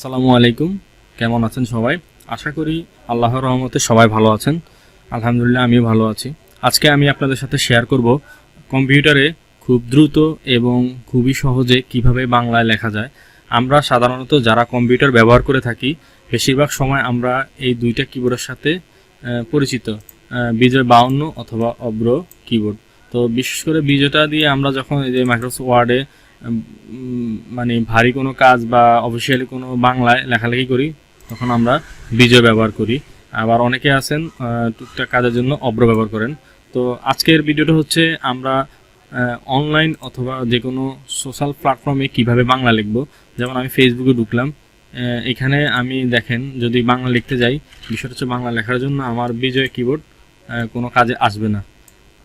আসসালামু আলাইকুম। কেমন আছেন সবাই? আশা করি আল্লাহর রহমতে সবাই ভালো আছেন। আলহামদুলিল্লাহ, আমিও ভালো আছি। আজকে আমি আপনাদের সাথে শেয়ার করব কম্পিউটারে খুব দ্রুত এবং খুবই সহজে কীভাবে বাংলায় লেখা যায়। আমরা সাধারণত যারা কম্পিউটার ব্যবহার করে থাকি, বেশিরভাগ সময় আমরা এই দুইটা কিবোর্ডের সাথে পরিচিত বিজয় বাউন্ন অথবা অব্র কিবোর্ড তো বিশেষ করে বিজয়টা দিয়ে আমরা যখন এই যে মাইক্রোসফট ওয়ার্ডে মানে ভারী কোনো কাজ বা অফিসিয়ালি কোনো বাংলায় লেখালেখি করি, তখন আমরা বিজয় ব্যবহার করি। আবার অনেকে আছেন টুকটাক কাজের জন্য অব্র ব্যবহার করেন। তো আজকের ভিডিওটা হচ্ছে আমরা অনলাইন অথবা যে কোনো সোশ্যাল প্ল্যাটফর্মে কীভাবে বাংলা লিখব। যেমন আমি ফেসবুকে ঢুকলাম এখানে আমি দেখেন, যদি বাংলা লিখতে যাই, বিষয়টা হচ্ছে বাংলা লেখার জন্য আমার বিজয় কিবোর্ড কোনো কাজে আসবে না।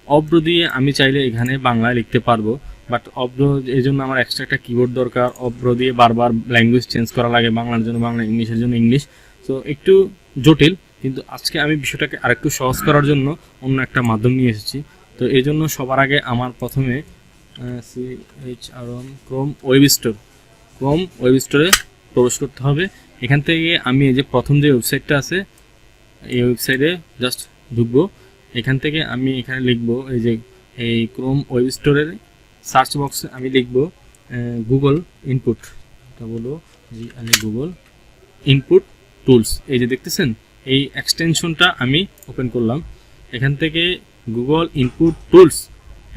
অব্র দিয়ে আমি চাইলে এখানে বাংলায় লিখতে পারব। বাট অব্র, এই জন্য আমার এক্সট্রা একটা কিবোর্ড দরকার। অব্র দিয়ে বারবার ল্যাঙ্গুয়েজ চেঞ্জ করা লাগে, বাংলার জন্য বাংলা, ইংলিশের জন্য ইংলিশ। তো একটু জটিল, কিন্তু আজকে আমি বিষয়টাকে আরেকটু সহজ করার জন্য অন্য একটা মাধ্যম নিয়ে এসেছি। তো এই জন্য সবার আগে আমার প্রথমে C H R Chrome web store Chrome web স্টোরে প্রবেশ করতে হবে। এখান থেকে আমি এই যে প্রথম যে ওয়েবসাইটটা আছে, এই ওয়েবসাইটে জাস্ট ঢুকবো। এখান থেকে আমি এখানে লিখব এই যে, এই ক্রোম ওয়েব স্টোরের সার্চ বক্সে আমি লিখব গুগল ইনপুট এটা বলো জি, আমি গুগল ইনপুট টুলস এই যে দেখতেছেন, এই এক্সটেনশনটা আমি ওপেন করলাম। এখান থেকে গুগল ইনপুট টুলস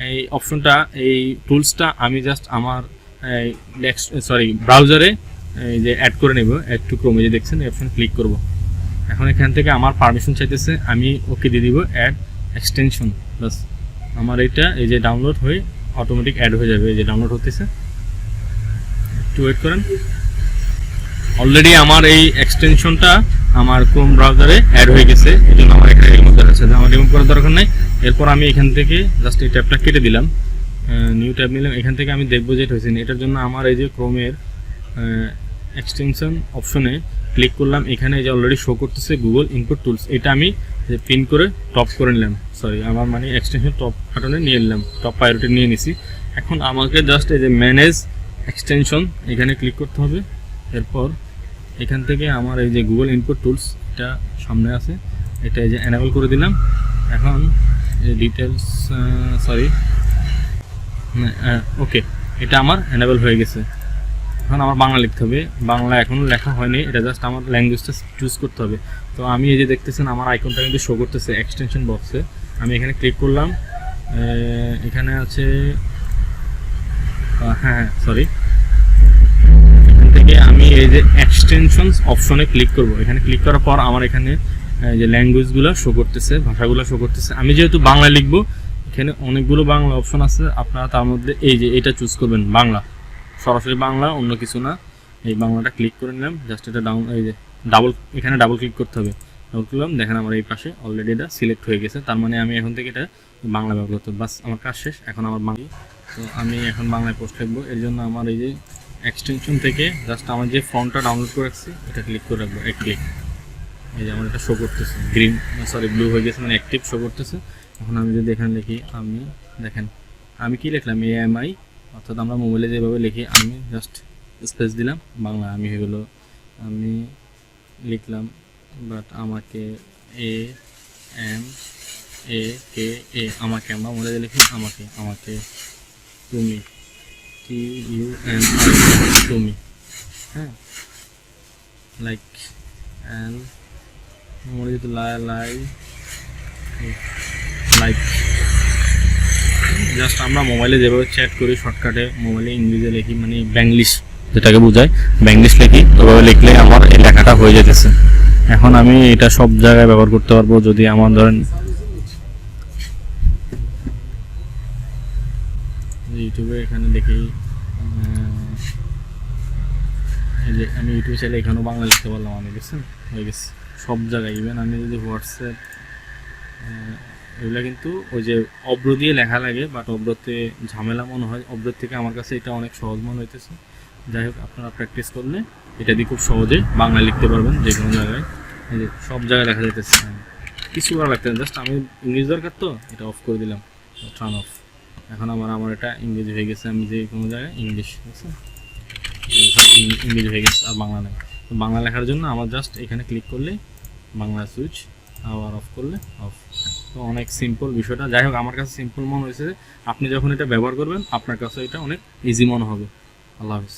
এই অপশনটা এই টুলসটা আমি জাস্ট আমার সরি ব্রাউজারে এই যে অ্যাড করে নেব অ্যাড টু ক্রোমে যে দেখছেন, এই অপশন ক্লিক করব। এখন এখান থেকে আমার পারমিশন চাইতেছে, আমি ওকে দিয়ে দিব অ্যাড এক্সটেনশন প্লাস আমার এটা, এই যে ডাউনলোড হয়ে অটোমেটিক অ্যাড হয়ে যাবে, যে ডাউনলোড হতেছে। একটু ওয়েট করেন। অলরেডি আমার এই এক্সটেনশনটা আমার ক্রোম ব্রাউজারে অ্যাড হয়ে গেছে এই জন্য আমার এখানে রিমুভ করা আছে। আমার রিমুভ করার দরকার নেই। এরপর আমি এখান থেকে জাস্ট এই ট্যাবটা কেটে দিলাম। নিউ ট্যাব নিলাম। এখান থেকে আমি দেখব যে এটা হয়েছে। এটার জন্য আমার এই যে ক্রোমের এক্সটেনশন অপশনে ক্লিক করলাম, এখানে যে অলরেডি শো করতেছে গুগল ইনপুট টুলস এটা আমি পিন করে টপ করে নিলাম। সরি আমার মানে এক্সটেনশন টপ বাটনে নিয়ে নিলাম টপ প্রায়োরিটি নিয়ে নিছি। এখন আমাকে জাস্ট এই যে ম্যানেজ এক্সটেনশন এখানে ক্লিক করতে হবে। এরপর এখান থেকে আমার এই যে গুগল ইনপুট টুলস এটা সামনে আছে, এটা এই যে এনেবল করে দিলাম। এখন ডিটেলস সরি ওকে এটা আমার এনেবল হয়ে গেছে। এখন আমার বাংলা লিখতে হবে। বাংলা এখনও লেখা হয়নি, এটা জাস্ট আমার ল্যাঙ্গুয়েজটা চুজ করতে হবে। তো আমি এই যে দেখতেছেন, আমার আইকনটা কিন্তু শো করতেছে এক্সটেনশন বক্সে আমি এখানে ক্লিক করলাম এখানে আছে হ্যাঁ সরি এখান থেকে আমি এই যে এক্সটেনশনস অপশনে ক্লিক করব। এখানে ক্লিক করার পর আমার এখানে যে ল্যাঙ্গুয়েজগুলো শো করতেছে, ভাষাগুলো শো করতেছে। আমি যেহেতু বাংলা লিখব, এখানে অনেকগুলো বাংলা অপশন আছে, আপনারা তার মধ্যে এই যে এটা চুজ করবেন, বাংলা। সরাসরি বাংলা, অন্য কিছু না। এই বাংলাটা ক্লিক করে নিলাম। জাস্ট এটা ডাউন এই যে ডাবল এখানে ডাবল ক্লিক করতে হবে। ডাবল করলাম। দেখেন আমার এই পাশে অলরেডি এটা সিলেক্ট হয়ে গেছে। তার মানে আমি এখন থেকে এটা বাংলা ব্যবহার করতে বাস, আমার কাজ শেষ। এখন আমার বাংলা তো আমি এখন বাংলায় পোস্ট লিখব। এর জন্য আমার এই যে এক্সটেনশন থেকে জাস্ট আমার যে ফর্মটা ডাউনলোড করে রাখছি, এটা ক্লিক করে রাখব এক ক্লিক এই যে আমার এটা শো করতেছে। গ্রিন সরি ব্লু হয়ে গেছে মানে অ্যাক্টিভ শো করতেছে। এখন আমি যদি এখানে লিখি, আমি দেখেন, আমি কি লিখলাম? এএমআই অর্থাৎ আমরা মোবাইলে যেভাবে লিখি, আমি জাস্ট স্পেস দিলাম, বাংলা আমি হয়ে গেলো, আমি লিখলাম বাট আমাকে এ এম এ কে এ আমাকে, আমরা মোবাইলে লিখি, আমাকে আমাকে, তুমি টি ইউ এম তুমি হ্যাঁ? লাইক অ্যান্ড যদি লাই লাই লাইক জাস্ট আমরা মোবাইলে যেভাবে চ্যাট করি শর্টকাটে মোবাইলে ইংরেজি লিখি মানে ব্যাংলিশ যেটাকে বোঝায়। ব্যাংলিশ লিখি, ওভাবে লিখলে আমার এই লেখাটা হয়ে যেতেছে। এখন আমি এটা সব জায়গায় ব্যবহার করতে পারব, যদি আমার ধরেন ইউটিউবে এখানে দেখি যে আমি ইউটিউব চাইলে এখানেও বাংলা লিখতে পারলাম আমি, বুঝছেন? হয়ে গেছে। সব জায়গায় ইভেন আমি যদি হোয়াটসঅ্যাপ এগুলো কিন্তু ওই যে অব্র দিয়ে লেখা লাগে বাট অব্রতে ঝামেলা মনে হয়। অব্রের থেকে আমার কাছে এটা অনেক সহজ মনে হইতেছে। যাই হোক, আপনারা প্র্যাকটিস করলে এটা দিয়ে খুব সহজে বাংলা লিখতে পারবেন যে কোনো জায়গায়। এই যে সব জায়গায় লেখা যাইতেছে। কিছু করা লাগতে জাস্ট আমি ইংলিশ দরকার তো, এটা অফ করে দিলাম। টার্ন অফ এখন আমার আমার এটা ইংরেজি হয়ে গেছে, আমি যে কোনো জায়গায় ইংলিশ বুঝছেন ইংরেজি হয়ে গেছে, আর বাংলা নেই। তো বাংলা লেখার জন্য আমার জাস্ট এখানে ক্লিক করলে বাংলা সুইচ আবার অফ করলে অফ তো অনেক সিম্পল বিষয়টা। যাই হোক, আমার কাছে সিম্পল মনে হয়েছে আপনি যখন এটা ব্যবহার করবেন, আপনার কাছে এটা অনেক ইজি মনে হবে। আল্লাহ হাফিজ।